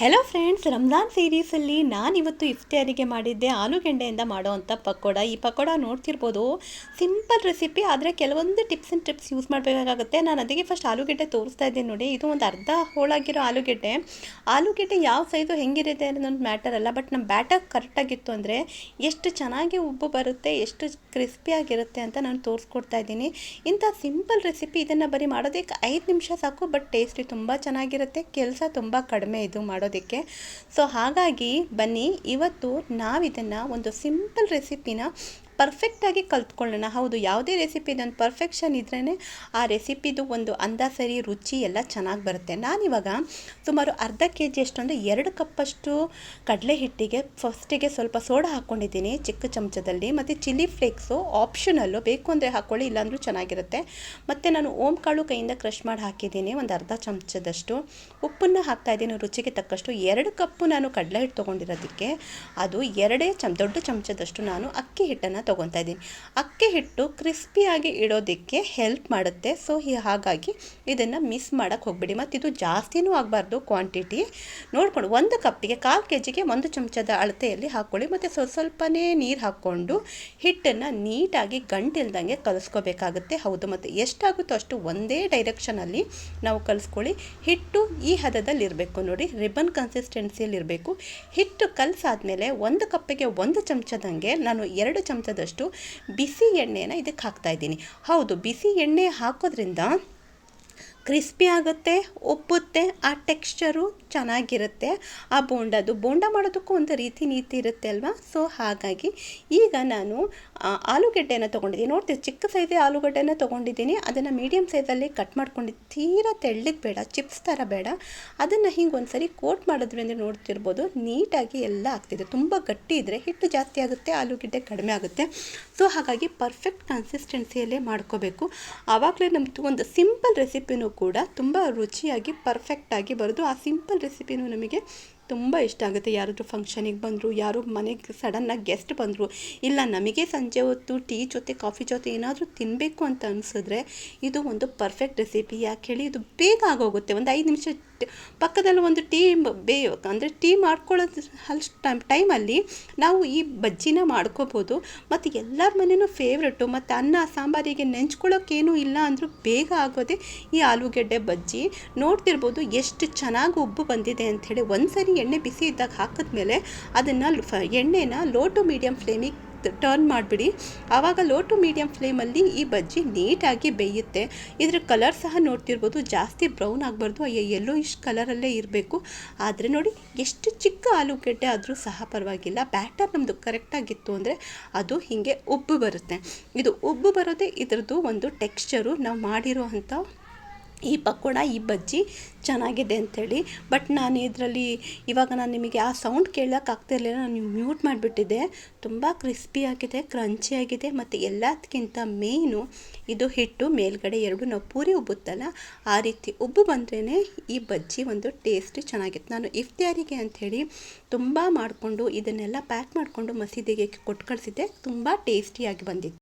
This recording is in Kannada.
ಹೆಲೋ ಫ್ರೆಂಡ್ಸ್ ರಂಜಾನ್ ಸೀರೀಸಲ್ಲಿ ನಾನು ಇವತ್ತು ಇಫ್ತಿಯಾರಿಗೆ ಮಾಡಿದ್ದೆ ಆಲೂಗೆಡ್ಡೆಯಿಂದ ಮಾಡುವಂಥ ಪಕೋಡ. ಈ ಪಕೋಡ ನೋಡ್ತಿರ್ಬೋದು ಸಿಂಪಲ್ ರೆಸಿಪಿ ಆದರೆ ಕೆಲವೊಂದು ಟಿಪ್ಸ್ ಆ್ಯಂಡ್ ಟಿಪ್ಸ್ ಯೂಸ್ ಮಾಡಬೇಕಾಗುತ್ತೆ. ನಾನು ಅದಕ್ಕೆ ಫಸ್ಟ್ ಆಲೂಗೆಡ್ಡೆ ತೋರಿಸ್ತಾ ಇದ್ದೀನಿ ನೋಡಿ. ಇದು ಒಂದು ಅರ್ಧ ಹೋಳಾಗಿರೋ ಆಲೂಗೆಡ್ಡೆ ಆಲೂಗೆಡ್ಡೆ ಯಾವ ಸೈಜು ಹೆಂಗಿರುತ್ತೆ ಅನ್ನೋದು ಮ್ಯಾಟರ್ ಅಲ್ಲ ಬಟ್ ನಮ್ಮ ಬ್ಯಾಟರ್ ಕರೆಕ್ಟಾಗಿತ್ತು ಅಂದರೆ ಎಷ್ಟು ಚೆನ್ನಾಗಿ ಉಬ್ಬು ಬರುತ್ತೆ, ಎಷ್ಟು ಕ್ರಿಸ್ಪಿಯಾಗಿರುತ್ತೆ ಅಂತ ನಾನು ತೋರಿಸ್ಕೊಡ್ತಾ ಇದ್ದೀನಿ. ಇಂಥ ಸಿಂಪಲ್ ರೆಸಿಪಿ ಇದನ್ನು ಬರೀ ಮಾಡೋದಕ್ಕೆ ಐದು ನಿಮಿಷ ಸಾಕು ಬಟ್ ಟೇಸ್ಟಿ ತುಂಬ ಚೆನ್ನಾಗಿರುತ್ತೆ, ಕೆಲಸ ತುಂಬ ಕಡಿಮೆ ಇದು ಮಾಡೋದಕ್ಕೆ. ಸೊ ಹಾಗಾಗಿ ಬನ್ನಿ ಇವತ್ತು ನಾವಿದನ್ನು ಒಂದು ಸಿಂಪಲ್ ರೆಸಿಪಿನ ಪರ್ಫೆಕ್ಟಾಗಿ ಕಲ್ತ್ಕೊಳ್ಳೋಣ. ಹೌದು, ಯಾವುದೇ ನನ್ನ ಪರ್ಫೆಕ್ಷನ್ ಇದ್ರೇ ಆ ರೆಸಿಪಿದು ಒಂದು ಅಂದ ಸರಿ, ರುಚಿ ಎಲ್ಲ ಚೆನ್ನಾಗಿ ಬರುತ್ತೆ. ನಾನಿವಾಗ ಸುಮಾರು ಅರ್ಧ ಕೆ ಜಿ ಅಷ್ಟು ಅಂದರೆ ಎರಡು ಕಪ್ಪಷ್ಟು ಕಡಲೆ ಹಿಟ್ಟಿಗೆ ಫಸ್ಟಿಗೆ ಸ್ವಲ್ಪ ಸೋಡಾ ಹಾಕ್ಕೊಂಡಿದ್ದೀನಿ ಚಿಕ್ಕ ಚಮಚದಲ್ಲಿ. ಮತ್ತು ಚಿಲ್ಲಿ ಫ್ಲೇಕ್ಸು ಆಪ್ಷನಲ್ಲು ಬೇಕು ಅಂದರೆ ಹಾಕ್ಕೊಳ್ಳಿ ಇಲ್ಲಾಂದರೂ ಚೆನ್ನಾಗಿರುತ್ತೆ. ಮತ್ತು ನಾನು ಓಮ್ ಕಾಳು ಕೈಯಿಂದ ಕ್ರಷ್ ಮಾಡಿ ಹಾಕಿದ್ದೀನಿ, ಒಂದು ಅರ್ಧ ಚಮಚದಷ್ಟು. ಉಪ್ಪನ್ನು ಹಾಕ್ತಾಯಿದ್ದೀನಿ ರುಚಿಗೆ ತಕ್ಕಷ್ಟು. ಎರಡು ಕಪ್ಪು ನಾನು ಕಡಲೆ ಹಿಟ್ಟು ತೊಗೊಂಡಿರೋದಕ್ಕೆ, ಅದು ಎರಡೇ ಚಮ್, ದೊಡ್ಡ ಚಮಚದಷ್ಟು ನಾನು ಅಕ್ಕಿ ಹಿಟ್ಟನ್ನು ತೊಗೊತಾ ಇದ್ದೀನಿ. ಅಕ್ಕಿ ಹಿಟ್ಟು ಕ್ರಿಸ್ಪಿಯಾಗಿ ಇಡೋದಕ್ಕೆ ಹೆಲ್ಪ್ ಮಾಡುತ್ತೆ. ಸೊ ಹಾಗಾಗಿ ಇದನ್ನು ಮಿಸ್ ಮಾಡೋಕ್ಕೆ ಹೋಗ್ಬೇಡಿ. ಮತ್ತು ಇದು ಜಾಸ್ತಿನೂ ಆಗಬಾರ್ದು ಕ್ವಾಂಟಿಟಿ ನೋಡ್ಕೊಂಡು ಒಂದು ಕಪ್ಪಿಗೆ ಕಾಲು ಕೆ ಜಿಗೆ ಒಂದು ಚಮಚದ ಅಳತೆಯಲ್ಲಿ ಹಾಕ್ಕೊಳ್ಳಿ. ಮತ್ತು ಸ್ವಲ್ಪ ಸ್ವಲ್ಪನೇ ನೀರು ಹಾಕ್ಕೊಂಡು ಹಿಟ್ಟನ್ನು ನೀಟಾಗಿ ಗಂಟಿಲ್ದಂಗೆ ಕಲಿಸ್ಕೋಬೇಕಾಗುತ್ತೆ. ಹೌದು, ಮತ್ತು ಎಷ್ಟಾಗುತ್ತೋ ಅಷ್ಟು ಒಂದೇ ಡೈರೆಕ್ಷನಲ್ಲಿ ನಾವು ಕಲಿಸ್ಕೊಳ್ಳಿ. ಹಿಟ್ಟು ಈ ಹದದಲ್ಲಿ ಇರಬೇಕು ನೋಡಿ. ರಿಬನ್ ಕನ್ಸಿಸ್ಟೆನ್ಸಿಯಲ್ಲಿ ಇರಬೇಕು. ಹಿಟ್ಟು ಕಲಸಾದ್ಮೇಲೆ ಒಂದು ಕಪ್ಪಿಗೆ ಒಂದು ಚಮಚದಂಗೆ ನಾನು ಎರಡು ಚಮಚದಷ್ಟು ಬಿಸಿ ಎಣ್ಣೆನ ಇದಕ್ಕೆ ಹಾಕ್ತಾ ಇದ್ದೀನಿ. ಹೌದು, ಬಿಸಿ ಎಣ್ಣೆ ಹಾಕೋದ್ರಿಂದ ಕ್ರಿಸ್ಪಿ ಆಗುತ್ತೆ ಒಪ್ಪುತ್ತೆ ಆ ಟೆಕ್ಸ್ಚರು ಚೆನ್ನಾಗಿರುತ್ತೆ. ಆ ಬೋಂಡದು ಬೋಂಡ ಮಾಡೋದಕ್ಕೂ ಒಂದು ರೀತಿ ನೀತಿ ಇರುತ್ತೆ ಅಲ್ವಾ? ಸೊ ಹಾಗಾಗಿ ಈಗ ನಾನು ಆಲೂಗೆಡ್ಡೆನ ತೊಗೊಂಡಿದ್ದೀನಿ. ನೋಡ್ತೀವಿ ಚಿಕ್ಕ ಸೈಜೇ ಆಲೂಗಡ್ಡೆನ ತೊಗೊಂಡಿದ್ದೀನಿ. ಅದನ್ನು ಮೀಡಿಯಮ್ ಸೈಜಲ್ಲಿ ಕಟ್ ಮಾಡ್ಕೊಂಡು ತೀರಾ ತೆಳ್ಳಗೆ ಬೇಡ ಚಿಪ್ಸ್ ಥರ ಬೇಡ. ಅದನ್ನು ಹಿಂಗೆ ಒಂದು ಸರಿ ಕೋಟ್ ಅಂದರೆ ನೋಡ್ತಿರ್ಬೋದು. ನೀಟಾಗಿ ಎಲ್ಲ ಆಗ್ತಿದೆ. ತುಂಬ ಗಟ್ಟಿ ಇದ್ದರೆ ಹಿಟ್ಟು ಜಾಸ್ತಿ ಆಗುತ್ತೆ, ಆಲೂಗಡ್ಡೆ ಕಡಿಮೆ ಆಗುತ್ತೆ. ಸೊ ಹಾಗಾಗಿ ಪರ್ಫೆಕ್ಟ್ ಕನ್ಸಿಸ್ಟೆನ್ಸಿಯಲ್ಲೇ ಮಾಡ್ಕೋಬೇಕು. ಆವಾಗಲೇ ನಮ್ಮದು ಒಂದು ಸಿಂಪಲ್ ರೆಸಿಪಿನೂ ಕೂಡ ತುಂಬ ರುಚಿಯಾಗಿ ಪರ್ಫೆಕ್ಟಾಗಿ ಬರೋದು, ಆ ಸಿಂಪಲ್ ರೆಸಿಪಿನೂ ನಮಗೆ ತುಂಬ ಇಷ್ಟ ಆಗುತ್ತೆ. ಯಾರಾದರೂ ಫಂಕ್ಷನಿಗೆ ಬಂದರು, ಯಾರು ಮನೆಗೆ ಸಡನ್ನಾಗಿ ಗೆಸ್ಟ್ ಬಂದರು, ಇಲ್ಲ ನಮಗೆ ಸಂಜೆ ಹೊತ್ತು ಟೀ ಜೊತೆ ಕಾಫಿ ಜೊತೆ ಏನಾದರೂ ತಿನ್ನಬೇಕು ಅಂತ ಅನಿಸಿದ್ರೆ ಇದು ಒಂದು ಪರ್ಫೆಕ್ಟ್ ರೆಸಿಪಿ ಯಾಕೆ ಹೇಳಿ, ಇದು ಬೇಗ ಆಗೋಗುತ್ತೆ. ಒಂದು ಐದು ನಿಮಿಷ ಪಕ್ಕದಲ್ಲಿ ಒಂದು ಟೀ ಬೇ, ಅಂದರೆ ಟೀ ಮಾಡ್ಕೊಳ್ಳೋದು ಅಷ್ಟು ಟೈಮ್, ಟೈಮಲ್ಲಿ ನಾವು ಈ ಬಜ್ಜಿನ ಮಾಡ್ಕೋಬೋದು. ಮತ್ತು ಎಲ್ಲರ ಮನೆಯೂ ಫೇವ್ರೆಟು ಮತ್ತು ಅನ್ನ, ಸಾಂಬಾರಿಗೆ ನೆಂಚ್ಕೊಳ್ಳೋಕ್ಕೇನೂ ಇಲ್ಲ ಅಂದರೂ ಬೇಗ ಆಗೋದೇ ಈ ಆಲೂಗೆಡ್ಡೆ ಬಜ್ಜಿ. ನೋಡ್ತಿರ್ಬೋದು ಎಷ್ಟು ಚೆನ್ನಾಗಿ ಉಬ್ಬು ಬಂದಿದೆ ಅಂಥೇಳಿ ಒಂದು ಸರಿ ಎಣ್ಣೆ ಬಿಸಿ ಇದ್ದಾಗ ಹಾಕಿದ್ಮೇಲೆ ಅದನ್ನು ಫ ಎಣ್ಣೆನ ಲೋ ಟು ಮೀಡಿಯಮ್ ಫ್ಲೇಮಿಗೆ ಟರ್ನ್ ಮಾಡಿಬಿಡಿ. ಆವಾಗ ಲೋ ಟು ಮೀಡಿಯಮ್ ಫ್ಲೇಮಲ್ಲಿ ಈ ಬಜ್ಜಿ ನೀಟಾಗಿ ಬೇಯುತ್ತೆ. ಇದರ ಕಲರ್ ಸಹ ನೋಡ್ತಿರ್ಬೋದು. ಜಾಸ್ತಿ ಬ್ರೌನ್ ಆಗಬಾರ್ದು. ಎಲ್ಲೋ ಇಷ್ಟು ಕಲರಲ್ಲೇ ಇರಬೇಕು. ಆದರೆ ನೋಡಿ, ಎಷ್ಟು ಚಿಕ್ಕ ಆಲೂಗಡ್ಡೆ ಆದರೂ ಸಹ ಪರವಾಗಿಲ್ಲ. ಬ್ಯಾಟರ್ ನಮ್ಮದು ಕರೆಕ್ಟಾಗಿತ್ತು ಅಂದರೆ ಅದು ಹೀಗೆ ಉಬ್ಬು ಬರುತ್ತೆ. ಇದು ಉಬ್ಬು ಬರೋದೇ ಇದರದ್ದು ಒಂದು ಟೆಕ್ಸ್ಚರು ನಾವು ಮಾಡಿರೋ ಅಂಥ ಈ ಪಕೋಡ, ಈ ಬಜ್ಜಿ ಚೆನ್ನಾಗಿದೆ ಅಂಥೇಳಿ ಬಟ್ ನಾನು ಇದರಲ್ಲಿ ಇವಾಗ ನಾನು ನಿಮಗೆ ಆ ಸೌಂಡ್ ಕೇಳೋಕ್ಕಾಗ್ತಿರ್ಲಿಲ್ಲ ನಾನು ಮ್ಯೂಟ್ ಮಾಡಿಬಿಟ್ಟಿದ್ದೆ. ತುಂಬ ಕ್ರಿಸ್ಪಿಯಾಗಿದೆ ಕ್ರಂಚಿಯಾಗಿದೆ ಮತ್ತು ಎಲ್ಲದಕ್ಕಿಂತ ಮೇಯ್ನು ಇದು ಹಿಟ್ಟು, ಮೇಲ್ಗಡೆ ಎರಡು, ನಾವು ಪೂರಿ ಉಬ್ಬುತ್ತಲ್ಲ, ಆ ರೀತಿ ಉಬ್ಬು ಬಂದ್ರೇ ಈ ಬಜ್ಜಿ ಒಂದು ಟೇಸ್ಟ್ ಚೆನ್ನಾಗಿತ್ತು. ನಾನು ಇಫ್ತಿಯಾರಿಗೆ ಅಂಥೇಳಿ ತುಂಬ ಮಾಡಿಕೊಂಡು ಇದನ್ನೆಲ್ಲ ಪ್ಯಾಕ್ ಮಾಡಿಕೊಂಡು ಮಸೀದಿಗೆ ಕೊಟ್ಟು ಕಳಿಸಿದ್ದೆ ತುಂಬ ಟೇಸ್ಟಿಯಾಗಿ ಬಂದಿತ್ತು.